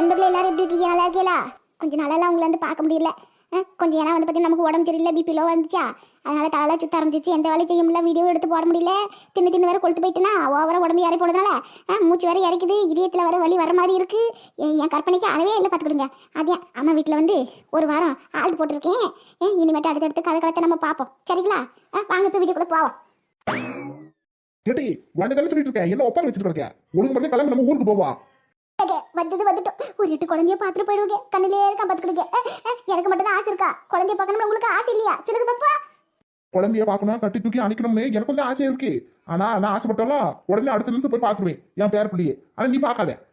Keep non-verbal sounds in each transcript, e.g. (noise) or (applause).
நண்பர்கள் எல்லாரும் எப்படி இருக்கீங்க? நல்லா இருக்கீங்களா? கொஞ்ச நாளெல்லாம் உங்களை வந்து பார்க்க முடியல. கொஞ்சம் ஏன்னா வந்து பார்த்தீங்கன்னா நமக்கு உடம்பு சரியில்லை பிபி லோ வந்துச்சா? அதனால தலை சுத்த ஆரம்பிச்சிச்சு எந்த வேலையும் செய்ய முடியல வீடியோ எடுத்து போட முடியல. தின்னு தின்னு வேற கொளுத்து போயிட்டுனா ஓவராக உடம்பு இறக்கி போடுறதுனால மூச்சு வேற இறக்குது. இதயத்தில் வர வலி வர மாதிரி இருக்கு. என் கற்பனைக்கு அளவே இல்லை பார்த்துக்கிடுங்க. அதே அம்மா வீட்டில் வந்து ஒரு வாரம் ஆள் போட்டிருக்கேன். இனிமேட்டு அடுத்தடுத்து கதை கலத்தை நம்ம பார்ப்போம். சரிங்களா? வாங்க இப்போ வீடியோக்குள்ள போவோம். ஏட்டி வந்து சொல்லிட்டு இருக்கேன் என்ன ஒப்பாரி வச்சுட்டு ஒழுங்கு மட்டும் கிளம்பி நம்ம ஊருக்கு போவோம். வந்தது வந்துட்டோம். ஒரு எட்டு குழந்தைய பார்த்துட்டு போயிடுவோங்க. கண்ணிலே இருக்கான் பார்த்துக்கிடுங்க. எனக்கு மட்டும் தான் ஆசை இருக்கா? குழந்தைய பார்க்கணும்னு உங்களுக்கு ஆசை இல்லையா? சொல்லுங்க பாப்பா. குழந்தைய பார்க்கணும் கட்டி தூக்கி அணைக்கணும்னு எனக்கு கொஞ்சம் ஆசை இருக்கு. ஆனா நான் ஆசைப்பட்டாலும் உடனே அடுத்த நிமிஷம் போய் பார்த்துருவேன். என் பேர பிள்ளையே. ஆனா நீ பார்க்காத.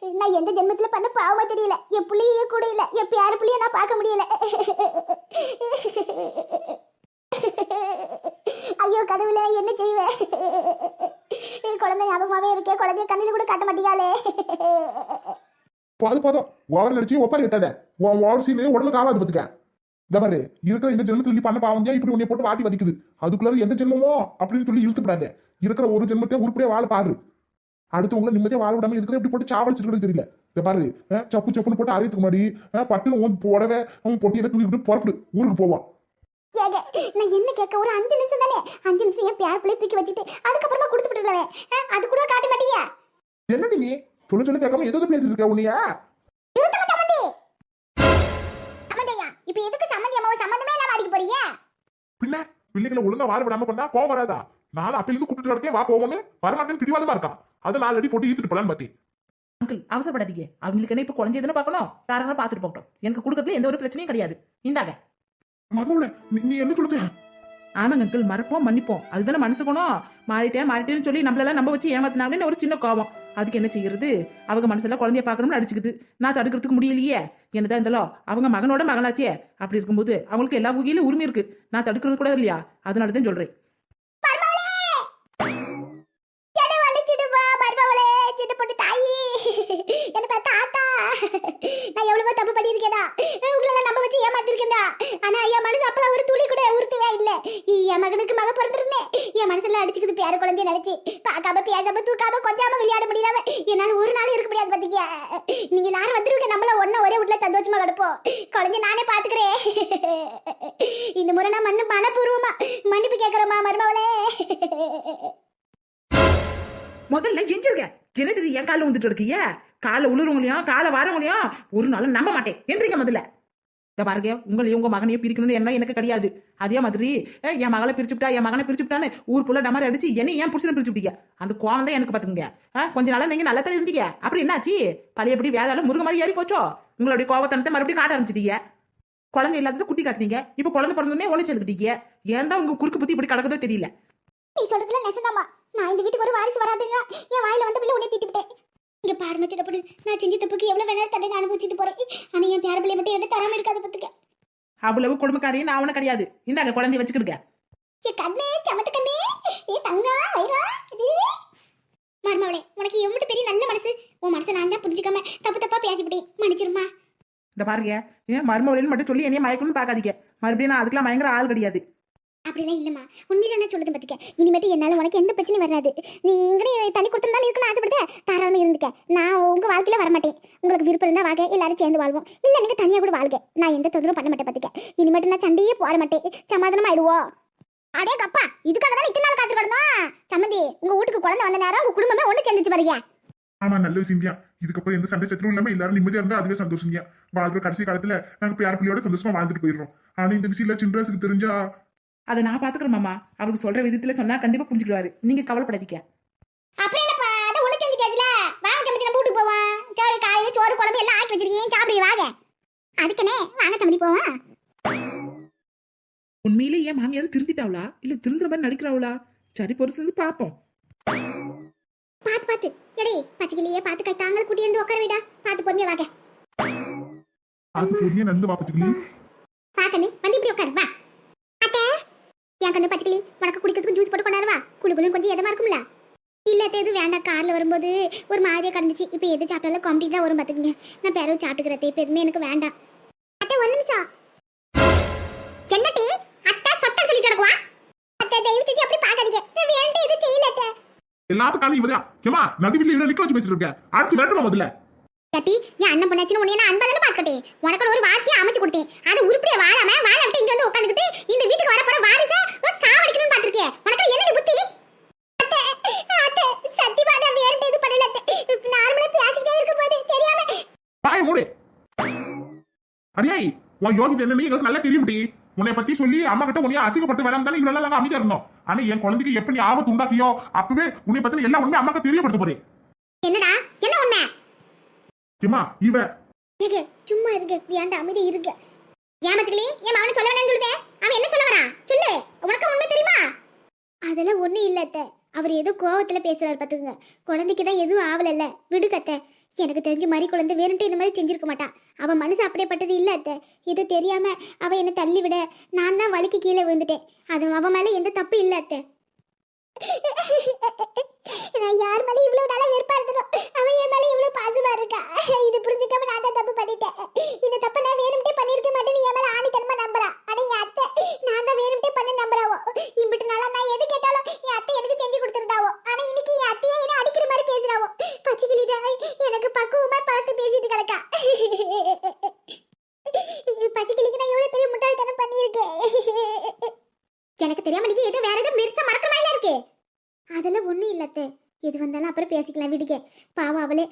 நான் எந்த ஜென்மத்துல பண்ண பாவமா தெரியல. என் புள்ளையே கூட இல்ல. என் பேர புள்ளைய நான் பார்க்க முடியல. (laughs) ஐயோ கடவுளே என்ன செய்வேன் குழந்தை ஞாபகமாவே இருக்கே. குழந்தைய கண்ணில கூட காட்ட மாட்டீங்களே போதும் போதும். ஓவர் நடிச்சு ஒப்பாரி கட்டாத. உன் ஓவர் சீனு உடம்புக்கு ஆகாது பத்துக்க இந்த இருக்கிற இந்த ஜென்மத்தில் நீ பண்ண பாவம் இப்படி உன்னை போட்டு வாட்டி வதிக்குது? அதுக்குள்ள எந்த ஜென்மமோ? அப்படின்னு சொல்லி இழுத்துப்படாத இருக்கிற ஒரு ஜென்மத்தை உருப்படியா வாழ பாரு. அடுத்தவங்கள நிம்மதியாக வாழ விடாம இருக்கிற இப்படி போட்டு சாவடிச்சிருக்கிறது தெரியல. இந்த பாரு சப்பு சப்புன்னு போட்டு அரையத்துக்கு முன்னாடி பட்டுன்னு உன் புடவை உன் பொட்டியில தூக்கிட்டு புறப்படு. ஊருக்கு போவான் நான் என்ன கேட்க ஒரு அஞ்சு நிமிஷம் தானே? அஞ்சு நிமிஷம் என் பேர பிள்ளை தூக்கி வச்சுட்டு அதுக்கப்புறமா கொடுத்து விட்டுருவேன் அது கூட காட்ட மாட்டியா? என்னடி நீ? சொல்ல சொல்ல கேட்காம ஏதோ பேசிட்டு இருக்க உன்னையா? இப்போ எதுக்கு சம்மந்தி அம்மாவை சம்மந்தமே இல்லாம அடிக்க போறீங்க? பின்ன பிள்ளைகளை ஒழுங்கா வாழ விடாம பண்ணா கோவம் வராதா? நானும் அப்பயிலிருந்து கூப்பிட்டு இருக்கேன் வா போவோம்னு வரமாட்டேன்னு பிடிவாதமா இருக்கா? அது நாலு அடி போட்டு ஈத்துட்டு போலான்னு பார்த்தேன். அங்கிள் அவசரப்படாதீங்க. அவங்களுக்கு என்ன இப்ப குழந்தை எதுன்னு பார்க்கணும்? தாராளமா பார்த்துட்டு போகட்டும். எனக்கு கொடுக்கறதுல எந்த ஒரு பிரச்சனையும் கிடையாது. இந்தாங்க. மர்மவுல நீ- என்ன சொல்லுங்க ஆமாங்க அங்கிள் மறப்போம் மன்னிப்போம். அதுதானே மனசு குணம். மாறிட்டேன் மாறிட்டேன்னு சொல்லி நம்மளெல்லாம் நம்ப வச்சு ஏமாத்தினாங்கன்னு ஒரு சின்ன கோவம் அதுக்கு என்ன செய்யறது? அவங்க மனசெல்லாம் குழந்தைய பார்க்கணும்னு அடிச்சுக்குது. நான் தடுக்கிறதுக்கு முடியலையே. என்னதான் இருந்தாலும் அவங்க மகனோட மகனாச்சே அப்படி இருக்கும்போது அவங்களுக்கு எல்லா வகையிலும் உரிமை இருக்கு. நான் தடுக்கிறது கூட இல்லையா? அதனால தான் சொல்றேன் எடை வலிச்சிடுவா மருமவளே சின்ன பொண்ணு தாயி என்ன பார்த்தா ஆத்தா நான் எவ்வளவோ தப்பு பண்ணியிருக்கேனா உங்களை நம்ப வச்சு ஏமாத்திருக்கேன்டா ஆனா என் மனசு அப்பலாம் ஒரு துளி கூட உறுத்தவே இல்ல. என் மகனுக்கு மக பிறந்திருந்தேன். என் மனசுல அடிச்சுக்குது பேர குழந்தைய நினைச்சு. பார்க்காம பேசாம தூக்காம கொஞ்சாம விளையாட முடியாம என்னால ஒரு நாள் இருக்க முடியாது பாத்தீங்க நீங்க எல்லாரும் வந்துருவீங்க நம்மள ஒன்ன ஒரே வீட்டுல சந்தோஷமா கிடப்போம். குழந்தைய நானே பாத்துக்கிறேன். இந்த முறை நான் மண்ணு மனப்பூர்வமா மன்னிப்பு கேக்குறேம்மா மருமவளே முதல்ல எஞ்சிருக்க என்னது என் காலில் வந்துட்டு இருக்கீங்க காலை உளுறவங்களையும் காலை வாரவங்களையும் ஒரு நாளும் நம்ப மாட்டேன். எந்திரிங்க முதல்ல. இத பாருங்க உங்களையும் உங்க மகனையும் பிரிக்கணும்னு என்ன எனக்கு கிடையாது. அதே மாதிரி என் மகளை பிரிச்சுட்டா என் மகனை பிரிச்சுட்டான்னு ஊர் புள்ள டமாரி அடிச்சு என்ன ஏன் புருஷனை பிரிச்சுட்டீங்க அந்த கோவம் தான் எனக்கு பாத்துங்க கொஞ்ச நாளா நீங்க நல்லா தான் இருந்தீங்க. அப்படி என்னாச்சு? பழையபடி வேதாலும் முருக மாதிரி ஏறி போச்சோ? உங்களுடைய கோவத்தனத்தை மறுபடியும் காட்ட ஆரம்பிச்சிட்டீங்க. குழந்தை இல்லாதது குட்டி காத்துனீங்க இப்ப குழந்தை பிறந்தோடனே ஒண்ணு சேர்ந்துக்கிட்டீங்க ஏன் தான் உங்க குறுக்கு புத்தி இப்படி கிடக்குதோ தெரியல. நீ சொல்றதுல நெசந்தாமா நான் இந்த வீட்டுக்கு ஒரு வாரிசு வராதுங்க. என் வாயில வந்து பிள்ளை உடனே திட்டிவிட்டேன். இங்க பாருங்க சின்னப்படு நான் செஞ்ச தப்புக்கு எவ்வளவு வேணாலும் தண்டனை அனுபவிச்சுட்டு போறேன். ஆனா என் பேர பிள்ளை மட்டும் எடுத்து தராம இருக்காது பத்துக்க. அவ்வளவு கொடுமைக்காரையும் நான் அவனை கிடையாது. இந்தாங்க குழந்தைய வச்சுக்கிடுங்க. என் கண்ணே சமத்து கண்ணே. ஏ தங்கா வைரா இது. மருமவளே உனக்கு எவ்வளவு பெரிய நல்ல மனசு. உன் மனசை நான் தான் புரிஞ்சுக்காம தப்பு தப்பா பேசிவிட்டேன். மன்னிச்சிருமா இந்த பாருங்க ஏன் மருமவளின்னு மட்டும் சொல்லி என்னைய மயக்கணும்னு பார்க்காதீங்க. மறுபடியும் நான் அதுக்கெல்லாம் பயங்கர ஆள் கிடையாது. அப்படிலாம் இல்லைம்மா. உண்மையில என்ன சொல்லுது பார்த்துக்க இனிமேட்டு என்னால உனக்கு எந்த பிரச்சனையும் வராது. நீ இங்கனே தண்ணி கொடுத்துருந்தாலும் இருக்கணும் ஆசைப்படுத்த. தாராளமாக இருந்துக்க. நான் உங்க வாழ்க்கையில வரமாட்டேன். உங்களுக்கு விருப்பம் இருந்தா வாங்க எல்லாரும் சேர்ந்து வாழ்வோம். இல்லை நீங்க தனியா கூட வாழ்க. நான் எந்த தொந்தரவும் பண்ண மாட்டேன் பார்த்துக்க இனிமேட்டு நான் சண்டையே போட மாட்டேன். சமாதானம் ஆயிடுவோம் அடே கப்பா இதுக்காக தானே இத்தனை நாள் காத்து கிடந்தோம் சம்மந்தி உங்க வீட்டுக்கு குழந்தை வந்த நேரம் உங்கள் குடும்பமே ஒண்ணு சேர்ந்துச்சு பாருங்க. ஆமா நல்ல சிம்பியா. இதுக்கப்புறம் எந்த சண்டை சத்துரும் இல்லாம எல்லாரும் நிம்மதியா இருந்தா அதுவே சந்தோஷம் தான் வாழ்ற கடைசி காலத்துல நாங்க பேர பிள்ளையோட சந்தோஷமா வாழ்ந்துட்டு போயிடுறோம். ஆனா இந்த விஷயம் சின்ராசுக்கு தெரிஞ்சா அதை நான் பாத்துக்கிறேன் மாமா. அவருக்கு சொல்ற விதத்துல சொன்னா கண்டிப்பா புரிஞ்சுக்குவாரு நீங்க கவலைப்படாதீங்க. அப்புறம் என்னப்பா? அதை ஒண்ணு சேர்ந்துட்டாச்சுல வாங்க சம்மந்தி நம்ம வீட்டுக்கு போவோம். சோறு காய் சோறு குழம்பு எல்லாம் ஆக்கி வச்சிருக்கீங்க. சாப்பிடுங்க வாங்க. அதுக்குனே வாங்க சம்மந்தி போவோம். உண்மையிலே ஏன் மாமியார் திருந்திட்டாவளா? இல்ல திருந்துற மாதிரி நடிக்கிறாவளா? சரி பொறுத்து வந்து பாப்போம். பாத்து பாத்து. எடே பச்சைக்கிளியே பாத்து கை தாங்கள் கூட்டி வந்து உட்கார விடா. பாத்து பொறுமையா வாங்க. அது பொறுமையா நடந்து வா பாக்கண்ணு வந்து இப்படி உட்காரு வா. என் கண்ணு பச்சைக்கிளி உனக்கு குடிக்கிறதுக்கு ஜூஸ் போட்டு கொண்டாரு வா குளு குளு கொஞ்சம் எதமா இருக்கும்ல? இல்ல எதுவும் வேண்டாம். கார்ல வரும்போது ஒரு மாதிரியா கடந்துச்சு. இப்போ எது சாப்பிட்டாலும் தான் வரும் பாத்துக்கங்க. நான் பிறகு சாப்பிட்டுக்கிறேன் இப்போ எதுவுமே எனக்கு வேண்டாம். அத்தை ஒரு நிமிஷம். என்னடி அத்தை? சத்தம் சொல்லிட்டு கிடக்குவா? அத்தை தயவு செஞ்சு அப்படி பாக்காதீங்க நான் வேண்டாம் எதுவும் செய்யல அத்தை. எல்லாத்துக்கும் காரணம் இவதான் ஏமா நடு வீட்டுல நிக்க வச்சு பேசிட்டு இருக்க. அடுத்து வேண்டுமா முதல்ல. கட்டி என் அண்ணன் பொண்ணாச்சுன்னு உன்னை நான் அன்பா தானே பார்த்துக்கிட்டேன் உனக்கு ஒரு வாசியை அமைச்சு கொடுத்தேன். அது உருப்படியா வாழாம வாழ விட்டு இங்க வந்து உட்காந்துக்கிட்டு இந்த வீட்டுக்கு வரப்போற வாரிச சாவடிக்கணும்னு பார்த்திருக்கேன் உனக்கு என்னடி புத்தி அத்தை, அத்தை, சத்தியமா நான் வேற எதுவும் இது பண்ணல அத்தை. நார்மலா பேசிக்கிட்டே இருக்கும்போது தெரியாம பாய மூடு அடியாய் உன் யோகிதை என்னன்னு எங்களுக்கு நல்லா தெரியும் டி உன்னை பத்தி சொல்லி அம்மா கிட்ட உன்னைய அசிங்கப்பட்டு வேணாம் தானே இவ்வளவு நாங்க அமைதியா இருந்தோம். ஆனா என் குழந்தைக்கு எப்படி நீ ஆபத்து உண்டாக்கியோ அப்பவே உன்னை பத்தி எல்லா உண்மையும் அம்மாக்கு தெரியப்படுத்த போறேன். என்னடா? என்ன உண்மை? ஏமா இவ ஏங்க சும்மா இருங்க வேண்டாம் அமைதி இருங்க ஏமாத்துக்கலி என் மகனை சொல்ல வேணாம்னு சொல்லுதே? அவன் என்ன சொல்ல வரான்? சொல்லு உனக்கு உண்மை தெரியுமா? அதெல்லாம் ஒண்ணும் இல்ல அவர் ஏதோ கோவத்துல பேசுறாரு பாத்துக்கங்க. குழந்தைக்கு தான் எதுவும் ஆவலல்ல விடுங்க அத்தை எனக்கு தெரிஞ்ச மாதிரி குழந்தை வேணும்ட்டு இந்த மாதிரி செஞ்சிருக்க மாட்டான் அவன் மனசு அப்படியேப்பட்டது இல்ல அத்தை. இது தெரியாம அவ என்னை தள்ளி விட நான் தான் வலிக்கு கீழே விழுந்துட்டேன். அது அவன் மேல எந்த தப்பு இல்ல அத்தை. நான் யார் மேல இவ்வளவு நாளா வெறுப்பா இருந்தனோ அவன் என் மேல இவ்வளவு பாசமா இருக்கா. இது புரிஞ்சுக்காம நான் தான் தப்பு பண்ணிட்டேன். இந்த தப்பை நான் வேணும்ட்டே பண்ணிருக்க மாட்டேன்னு என் மேல ஆணித்தனமா நம்புறான் ஆனா என் அத்தை நான் தான் வேணும்ட்டே பண்ணி நம்புறாவோ இம்பிட்டு நாளா நான் எது கேட்டாலும் என் அத்தை எனக்கு செஞ்சு கொடுத்துருந்தாவோ ஆனா இன்னைக்கு என் அத்தையே என்ன அடிக்கிற மாதிரி பேசுறாவோ பச்சைக்கிளி தாய் எனக்கு பக்குவமா பார்த்து பேசிட்டு கிடக்கா பச்சைக்கிளிக்கு நான் எவ்வளவு பெரிய முட்டாள்தனம் பண்ணியிருக்கேன் எனக்கு தெரியாம நீங்க ஏதோ வேற ஏதோ மிருசா மறக்கிற மாதிரில இருக்கு அதெல்லாம் ஒண்ணும் இல்லத்தே எது வந்தாலும் அப்புறம் பேசிக்கலாம் விடுங்க பாவம் அவளே.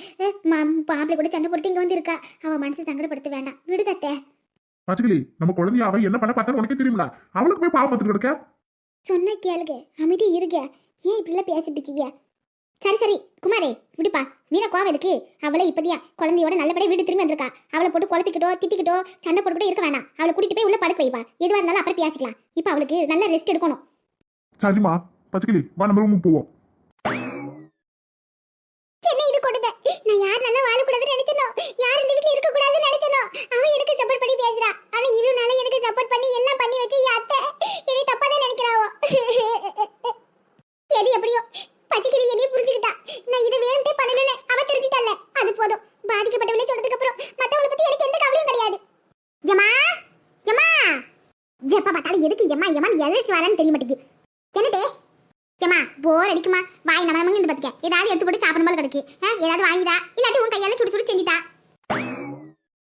மாப்பிள்ளை கூட சண்டை போட்டு இங்க வந்து இருக்கா அவ மனசு சங்கடப்படுத்த வேண்டாம். விடுதத்தே பச்சைக்கிளி நம்ம குழந்தைய அவ என்ன பண்ண பார்த்தாலும் உனக்கே தெரியுமில. அவளுக்கு போய் பாவம் பார்த்துட்டு கிடக்க? சொன்ன கேளுங்க. அமைதி இருங்க. ஏன் இப்படிலாம் பேசிட்டு இருக்கீங்க? சரி சரி குமாரே விடுப்பா. வீணா கோவம் எதுக்கு? அவளை இப்பதியா குழந்தையோட நல்லபடியா வீடு திரும்பி வந்திருக்கா. அவளை போட்டு குழப்பிக்கிட்டோ திட்டிக்கிட்டோ சண்டை போட்டுக்கிட்டோ இருக்க வேணாம். அவளை கூட்டிட்டு போய் உள்ள படுக்க வைப்பா. எதுவா இருந்தாலும் அப்புறம் பேசிக்கலாம். இப்போ அவளுக்கு நல்ல ரெஸ்ட் எடுக்கணும். சரிம்மா. பச்சைக்கிளி வா நம்ம ரூமுக்கு போவோம் என்ன இது கொடுமை நான் யார் நல்லா வாழக்கூடாதுன்னு நினைச்சனோ யார் இந்த வீட்ல இருக்க கூடாதுன்னு நினைச்சனோ? அவன் எனக்கு சப்போர்ட் பண்ணி பேசுறா? ஆனா இவனால எனக்கு சப்போர்ட் பண்ணி எல்லாம் பண்ணி வச்சு என் அத்தை என்னை தப்பா தான் நினைக்கிறாவோ? எது எப்படியோ பச்சைக்கிளி என்னையும் புரிஞ்சுக்கிட்டா. நான் இதை வேணும்ட்டே பண்ணலன்னு அவ தெரிஞ்சுட்டால அது போதும். பாதிக்கப்பட்டவளே சொன்னதுக்கு அப்புறம் மத்தவளை பத்தி எனக்கு எந்த கவலையும் கிடையாது. ஏமா ஏமா எப்ப பார்த்தாலும் எதுக்கு ஏமா ஏமா எதிர்த்து வரான்னு தெரிய மாட்டேங்குது. என்னட்டே? ஏமா போர் அடிக்குமா? வாய் நம்ம நம்ம இந்த பத்துக்க ஏதாவது எடுத்து போட்டு சாப்பிடும் போல கிடக்கு ஏதாவது வாங்கிதா இல்லாட்டி உன் கையால சுடு சுடு செஞ்சுதா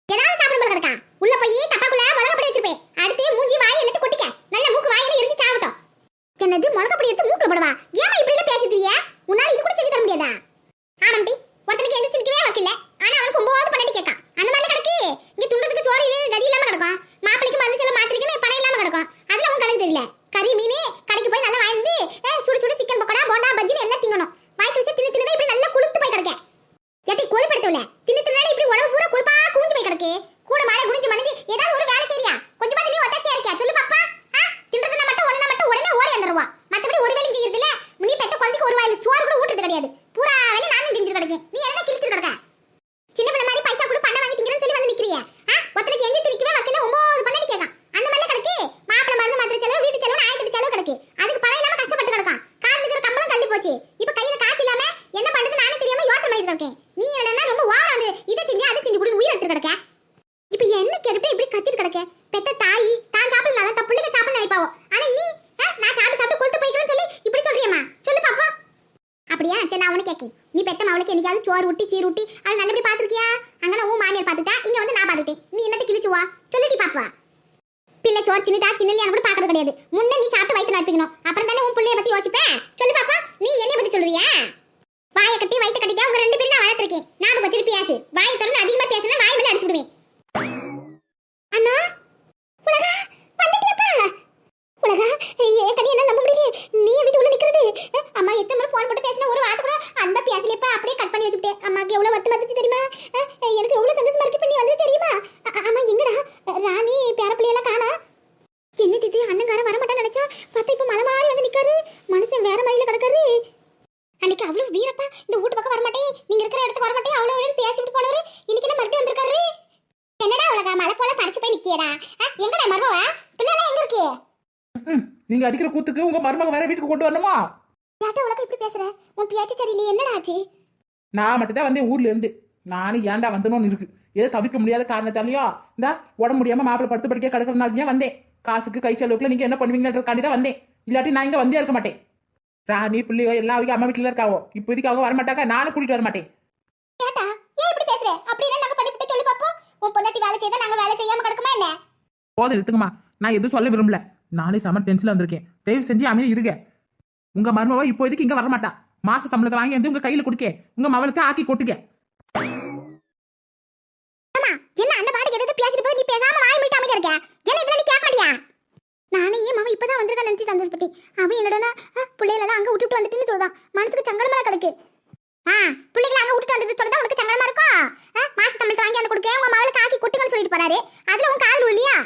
ஏதாவது சாப்பிடும் போல கிடக்கா உள்ள போய் தப்பாக்குள்ள மிளகாப்பொடி வச்சிருப்பேன் அடுத்து மூஞ்சி வாய் எடுத்து கொட்டிக்க நல்ல மூக்கு வாயில இருந்து சாப்பிட்டோம் என்னது மிளகாப்பொடி எடுத்து மூக்குல போடுவா ஏமா இப்படி எல்லாம் பேசிட்டியா உன்னால இது கூட செஞ்சு தர முடியாதா ஆமாண்டி ஒருத்தனுக்கு எந்த சிரிக்கவே வைக்கல ஆனா அவனுக்கு ஒன்பது பண்ணி கேட்கான் அந்த மாதிரி கிடக்கு இங்க துண்டத்துக்கு சோறு இது கதி இல்லாம கிடக்கும் மாப்பிளைக்கு மருந்து செலவு மாத்திரைக்குன்னு பணம் இல்லாம கிடக்கும் அதுல உன் கணக்கு தெரியல கறி மீன் கடைக்கு போய் நல்லா வாங்கி சுடு சுடு சிக்கன் பக்கோடா போண்டா பஜ்ஜின்னு எல்லாம் திங்கணும் வாய்க்கு ருசி தின்னு தின்னு இப்படி நல்லா குளுத்து போய் கிடக்க எட்டி கொழுப்படுத்தல தின்னு தின்னாடி இப்படி உடம்பு பூரா கொழுப்பா குஞ்சு போய் கிடக்கு கூட மாட குனிஞ்சு மணிஞ்சு ஏதாவது ஒரு வேலை செய்றியா கொஞ்சமா நீ ஒத்தாசியா இருக்கியா சொல்லு பாப்பா ஆ தின்றதுனா மட்டும் ஒண்ணா மட்டும் உடனே ஓடி வந்துருவா மத்தபடி ஒரு வேலையும் செய்யறது இல்ல நீ பெத்த குழந்தைக்கு ஒரு வாயில் சோறு கூட ஊட்டுறது கிடையாது பூரா வேலை நானும் செஞ்சுட்டு கிடக்கேன் நீ என்ன கிழிச்சிட்டு கிடக்க சின்ன பிள்ளை மாதிரி பைசா கூட பண்ண வாங்கி திங்கிறேன்னு சொல்லி வந்து நிக்கிறிய ஆ ஒருத்தனுக்கு எங்க திரிக்கவே வைக்கல ஒன்பது பண்ணி கேட்கான் அந்த மாதிரி கிடக்கு மாப்பிளை மருந்து மாத்திரை செலவு வீட்டு செலவு ஆயிரத்தி செலவு கிடக்கு அதுக்கு பணம் இல்லாம கஷ்டப்பட்டு கிடக்கான் காசுல இருக்கிற கம்பளம் தள்ளி போச்சு இப்ப கையில காசு இல்லாம என்ன பண்றது நானே தெரியாம யோசனை பண்ணிட்டு இருக்கேன் நீ என்னன்னா ரொம்ப ஓவரா வந்து இதை செஞ்சு அதை செஞ்சு கூட உயிர் எடுத்து கிடக்க இப்ப என்ன கேட்டு இப்படி கத்திட்டு கிடக்க பெத்த தாய் தான் சாப்பிடலாம் தப்பு பிள்ளைங்க சாப்பிட நினைப்பாவோ ஆனா நீ ஆ, நான் சாப்பிட்டு சாப்பிட்டு கொளுத்து போய்க்கிறேன்னு சொல்லி இப்படி சொல்றியம்மா சொல்லு பாப்பா அப்படியா சரி நான் உனக்கு கேட்கேன் நீ பெத்த அவளுக்கு என்னைக்காவது சோறு ஊட்டி சீர் ஊட்டி அவள் நல்லபடி பார்த்துருக்கியா? அங்கே உன் மாமியார் பார்த்துட்டா இங்கே வந்து நான் பார்த்துட்டேன் நீ என்னத்தை கிழிச்சு வா சொல்லுடி பாப்பா. பிள்ளை சோறு சின்னதா சின்ன கூட பாக்குறது கிடையாது முன்ன நீ சாப்பிட்டு வயிற்று நடத்திக்கணும் அப்புறம் தானே உன் பிள்ளைய பத்தி யோசிப்பேன் சொல்லு பாப்பா நீ என்னைய பத்தி சொல்றியா வாயை கட்டி வயிற்று கட்டிட்டா உங்க ரெண்டு பேரும் நான் வளர்த்துருக்கேன் நான் வச்சிரு பேசு வாயை திறந்து அதிகமா பேசுனா வாய் மேல அடிச்சு விடுவேன் அண்ணா உலகா வந்துட்டியப்பா உலகா ஏன் கடி என்ன நம்ப முடியல நீ வீட்டு உள்ள நிக்கிறது அஹ், அம்மா எத்தனை முறை போன் போட்டு பேசின ஒரு வார்த்தை கூட அன்பா பேசலப்பா அப்படியே கட் பண்ணி வச்சுட்டேன் அம்மாக்கு எவ்வளவு வருத்தம் வந்துச்சு தெரியுமா? எனக்கு எவ்வளவு சந்தோஷமா இருக்கு பண்ணி வந்து தெரியுமா? அம்மா எங்கடா? ராணி பேரப்பிள்ளையெல்லாம் காணா. என்ன திதி அண்ணங்காரன் வர மாட்டான்னு நினைச்சா? பார்த்தா இப்ப மலை மாறி வந்து நிக்காரு. மனுஷன் வேற மயில கிடக்காரு. அன்னைக்கு அவ்வளவு வீரப்பா இந்த வீட்டு பக்கம் வரமாட்டேன். நீங்க இருக்கிற இடத்துக்கு வரமாட்டேன். அவ்வளவு வேணும் பேசிட்டு போனவரு. இன்னைக்கு என்ன மறுபடியும் வந்திருக்காரு? என்னடா உலகா மலை போல பறிச்சு போய் நிக்கியடா? அஹ், எங்கடா மருமவ? பிள்ளைலாம் எங்க இருக்கு? நீங்க அடிக்கிற கூத்துக்கு உங்க மருமக வேற வீட்டுக்கு கொண்டு வரணுமா? யார்ட்ட உலகம் இப்படி பேசுற? உன் பேச்சு சரியில்லையே. என்னடா ஆச்சு? நான் மட்டும் தான் வந்தேன் ஊர்ல இருந்து. நானும் ஏன்டா வந்தனும்னு இருக்கு. ஏதோ தவிர்க்க முடியாத காரணத்தாலையோ இந்த உடம்பு முடியாம மாப்பிள்ளை படுத்து படிக்க கிடக்கிறனால வந்தேன்? காசுக்கு கை செலவுக்குல நீங்க என்ன பண்ணுவீங்கன்றதுக்காண்டி தான் வந்தேன். இல்லாட்டி நான் இங்க வந்தே இருக்க மாட்டேன். ராணி பிள்ளையோ எல்லா அவங்க அம்மா வீட்டுல இருக்காவோ. இப்போதைக்கு அவங்க வர மாட்டாங்க நானும் கூட்டிட்டு வர மாட்டேன். போதும் எடுத்துங்கம்மா நான் எதுவும் சொல்ல விரும்பல. நானே செம டென்ஷன்ல வந்திருக்கேன். தயவு செஞ்சு அமைதி இருங்க. உங்க மருமவ இப்போ இதுக்கு இங்க வர மாட்டா மாச சம்பளத்தை வாங்கி வந்து உங்க கையில கொடுக்க. உங்க மவளுக்கு ஆக்கி கொட்டுங்க என்ன அந்த பாட்டுக்கு எதாவது பேசிட்டு போது நீ பேசாம வாய் மூடிட்டு அமைதியா இருக்க. என்ன இதுல நீ கேட்க மாட்டியா? நானே ஏன் மாமா இப்பதான் வந்திருக்க நினைச்சு சந்தோஷப்பட்டி அவன் என்னடா பிள்ளைகளெல்லாம் அங்க விட்டுட்டு வந்துட்டுன்னு சொல்றான். மனசுக்கு சங்கடமா கிடக்கு. ஆ பிள்ளைகளை அங்க விட்டுட்டு வந்தது சொல்றதா உனக்கு சங்கடமா இருக்கும் ஆ, மாச சம்பளத்தை வாங்கி வந்து கொடுக்க. உங்க மகளுக்கு ஆக்கி கொட்டுங்கன்னு சொல்லிட்டு போறாரு. அதுல உன் கால் இல்லையா